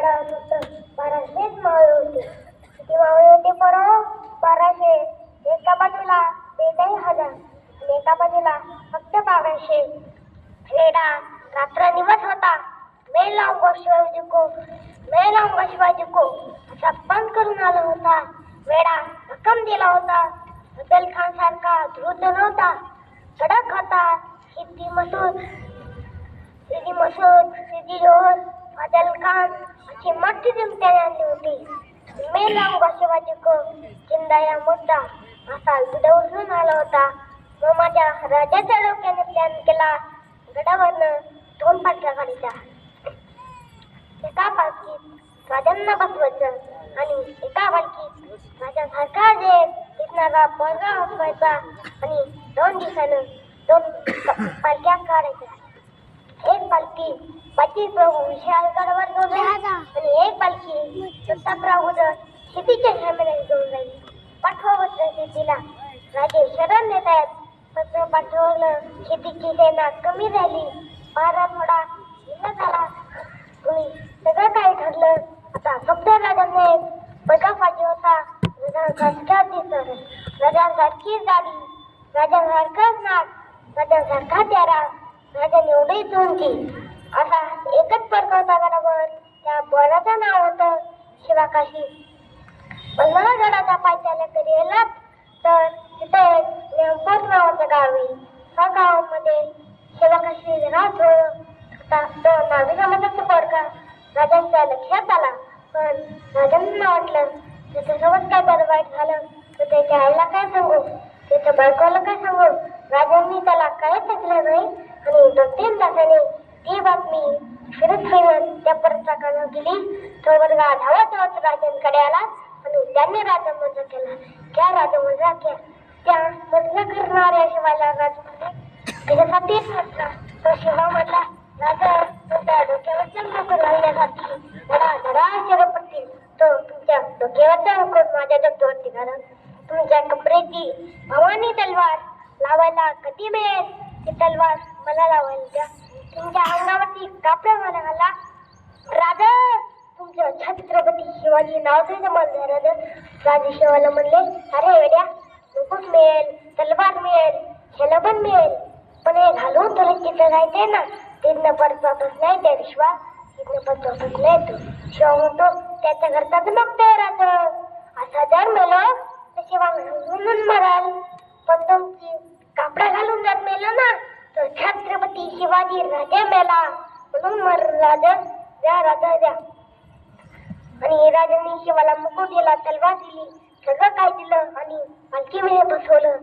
झाडावर होतं बाराशे मावळे होते. किती मावळे होते बरं बाराशे. एका बाजूला बेचाळीस हजार. एका बाजूला फक्त बाराशे. रेडा रात्र निवस होता. मैं लाऊंगा शिवाजी को मैं लाऊंगा शिवाजी को असा पण करून आला होता. वेडा रक्कम दिला होता. अफजल खान सारखा धृत नव्हता. कडक होता. सिद्धी मसूद सिद्धी मसूद सिद्धी जोहर. फाजल खान अशी मोठी टीम आली आणली होती. मी लांब शिवाजी को चिंदा या मुद्दा असा उद्या उचलून आला होता. मग माझ्या राजाच्या डोक्याने प्लॅन केला. गडावरनं दोन पाटल्या काढायच्या. एका पालखीत राजांना बसवायचं आणि एका पालखीत राजासारखा जे दिसणारा पोरगा बसवायचा आणि दोन दिवसानं दोन पालख्या काढायच्या. एक पालखी बाची प्रभू विशाळगडावर घेऊन जाईल आणि एक पालखी प्रतापराव शेतीच्या सामने घेऊन जाईल. पाठवावत शेतीला. राजे शरण देत आहेत पत्र पाठवलं. शेतीची सेना कमी झाली. पारा थोडा भिन्न झाला. तुम्ही सगळं काय ठरलं. आता फक्त राजांना बळका पाहिजे होता. राजांसारखा दिसत राजांसारखी गाडी राजांसारखाच नाक राजांसारखा चेहरा राजाने एवढीच उंची असा एकच फरक होता बरोबर त्या बोराचं नाव होतं शिवाकाशी. पंधरा गडाचा पायथ्याला कधी गेलात तर तिथे एक नेमपोट नावाचं गाव आहे. त्या गावामध्ये शिवाकाशी राहत होता. तो नाविका समाजाचा पोरगा राजांच्या लक्षात आला. पण राजांना वाटलं त्याच्यासोबत काय बरं वाईट झालं. तर त्याच्या आईला काय सांगू? त्याच्या बायकोला काय सांगू? राजांनी त्याला काय ऐकलं नाही. आणि दोन तीन तासाने ती बातमी फिरत फिरत त्या परचाकानं गेली. तो वर्गा धावत धावत राजांकडे आला आणि त्यांनी राजा मजा केला. त्या राजा मजा केला त्या मजा करणाऱ्या शिवाला राजा म्हणजे त्याच्यासाठी म्हटला तो शिवा म्हटला राजा तुमच्या डोक्यावरच्या मुकुट घालण्यासाठी मला धडा शिर पडतील तो तुमच्या डोक्यावरचा मुकुट माझ्या डोक्यावरती घाला. तुमच्या कपड्याची भवानी तलवार लावायला कधी मिळेल? ती तलवार मला लावायला द्या. तुमच्या अंगावरती कापड मला घाला राजा तुमचं छत्रपती शिवाजी नाव तरी जमलं राजा राजे शिवाला म्हणले अरे वेड्या मुकुट मिळेल तलवार मिळेल ह्याला पण मिळेल. पण हे घालून तुला तिथं जायचंय ना तिथनं परत वापस नाही त्या विश्वा तिथनं परत वापस नाही तू. शिवा म्हणतो त्याच्या घरचाच बघतोय राजा. असा जर मेलो तर शिवा म्हणून मराल. पण तुमची कापडा घालून जर मेलो ना तर छत्रपती शिवाजी राजा मेला. म्हणून मर राजा. द्या राजा द्या आणि राजांनी शिवाला मुकुट दिला तलवार दिली सगळं काय दिलं आणि पालखीमध्ये बसवलं.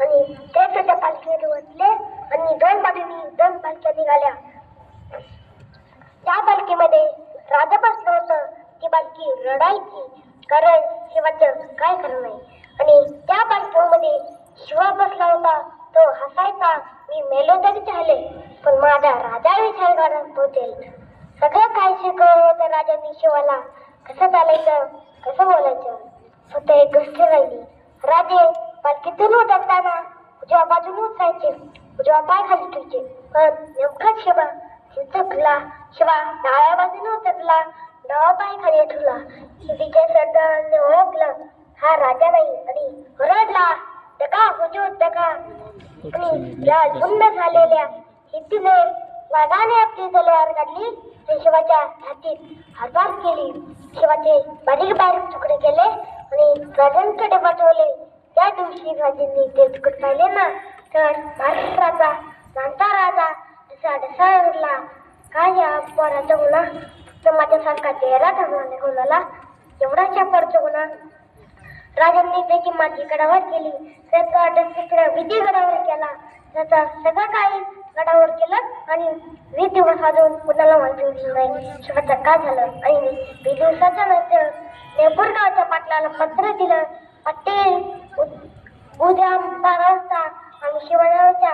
आणि ते सुद्धा पालखीमध्ये बसले आणि दोन बाजूनी दोन पालख्या निघाल्या. त्या पालखीमध्ये राजा बसलं होतं. ती पालखी रडायची कारण शिवाचं काय खरं नाही आणि त्या पालखीमध्ये शिवा बसला होता. तो हसायचा मी मेलो तरी झाले पण माझा राजा विचार पोहोचेल सगळं काय शिकवलं होतं राजांनी शिवाला. कसं चालायचं? कसं बोलायचं? फक्त एक गोष्ट राहिली. राजे पालखीतून उतरताना उजव्या बाजूने उतरायचे. उजवा पाय खाली ठेवायचे. पण नेमकाच शिवा चिंचकला शिवा डाव्या बाजूने उतरला. डावा पाय खाली ठेवला. शिवीच्या सरदाराने ओळखलं. हा राजा नाही आणि ओरडला टका हुजूर टका आणि या झुंड झालेल्या हितीने वाघाने आपली तलवार काढली. शिवाच्या छातीत हातभार केली. शिवाचे बारीक बारीक तुकडे केले आणि राजांकडे पाठवले त्या दिवशी राजांनी ते तुकडे पाहिले ना तर महाराष्ट्राचा जाणता राजा तसा उरला. काय या पोराचा गुन्हा? तर माझ्यासारखा चेहरा ठरवणे कोणाला एवढाच्या पोराचा गुन्हा? राजांनी त्याची माती गडावर केली. त्याचा अड्डा तिकडे विधी गडावर केला. त्याचा सगळं काही गडावर केलं आणि वीस दिवस अजून कुणाला माहिती होती नाही. शिवाचं काय झालं? आणि वीस दिवसाच्या नंतर नेपूर गावच्या पाटलाला पत्र दिलं. पटेल उ- उद्या बारा वाजता आम्ही शिवाजाच्या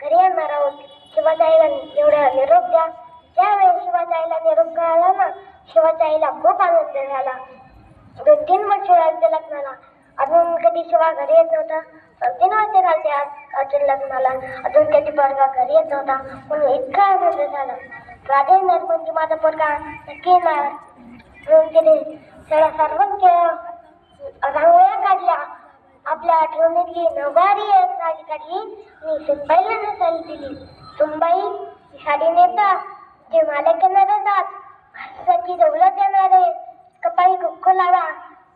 घरी येणार आहोत. शिवाजाईला एवढ्या निरोप द्या. त्यावेळी शिवाजाईला आईला निरोप कळाला ना शिवाच्या आईला खूप आनंद झाला. दोन तीन वर्ष राज्य लग्नाला. अजून कधी शिवा घरी येत नव्हता. अगदी नव्हते राजे आज अजून लग्नाला अजून त्याची पोरगा घरी येत नव्हता. म्हणून इतका आनंद झाला. राजे नरपंची माझा पोरगा नक्की येणार. म्हणून तिने सगळ्या सर्वांच्या रांगोळ्या काढल्या. आपल्या आठवणीतली नवारी एक साडी काढली मी सुनबाईला नसायला दिली. सुनबाई ही साडी नेता जे मालक येणार जात भारताची दौलत येणारे कपाळी कुक्को लावा.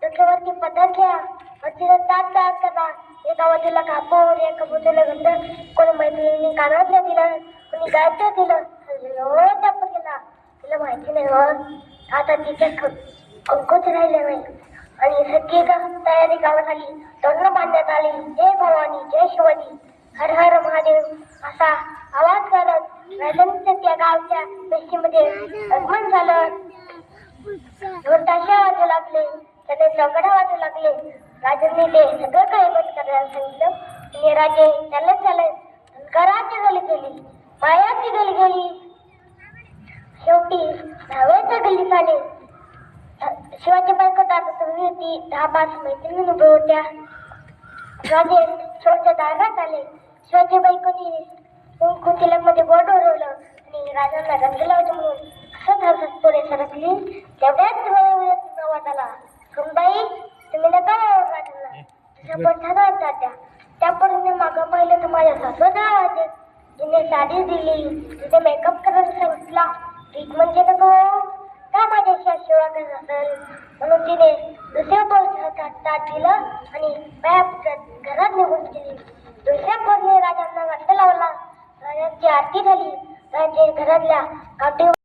डोक्यावरती पदर घ्या तिला ताट ताट करा एका बाजूला कापूर एका बाजूला गंध कोणी मैत्रिणीने कानातलं दिलं कोणी गायचं दिलं हो त्या गेला. तिला माहिती नाही हो आता तिच्या क- अंकुच राहिले नाही. आणि सगळी का तयारी गावात आली तोंड बांधण्यात आली. जय भवानी जय शिवाजी हर हर महादेव असा आवाज करत राजांच्या त्या गावच्या वेशीमध्ये आगमन झालं. ढोलताशा वाजू लागले त्याने चौकडा वाजू लागले. राजांनी ते सगळं काही बंद करायला सांगितलं. आणि राजे चालत चालत घराची गली गेली मायाची गली गेली शेवटी धाव्याच्या गलीत आले. शिवाजी बायको दादा तुम्ही होती दहा पाच मैत्रिणी उभ्या होत्या. राजे शिवाच्या दारात आले. शिवाजी बायकोनी कुंकू तिलकमध्ये बोट ओरवलं आणि राजांना रंग लावतो म्हणून असं हसत पुढे सरकली. तेवढ्याच वेळेवर आवाज आला सुनबाई तुम्ही नका ओरडू राजांना तुझ्या पठारात जात्या मागं पाहिलं तर माझ्या सासूचा आवाज तिने साडी दिली. तिथे मेकअप करायला सांगितला ठीक म्हणजे नको. का माझ्याशी अशी वागत असेल? म्हणून तिने दुसऱ्या पोरच्या ताट दिलं आणि बाया घरात निघून गेली. दुसऱ्या पोरने राजांना वाटतं लावला. राजांची आरती झाली. राजे घरातल्या काठी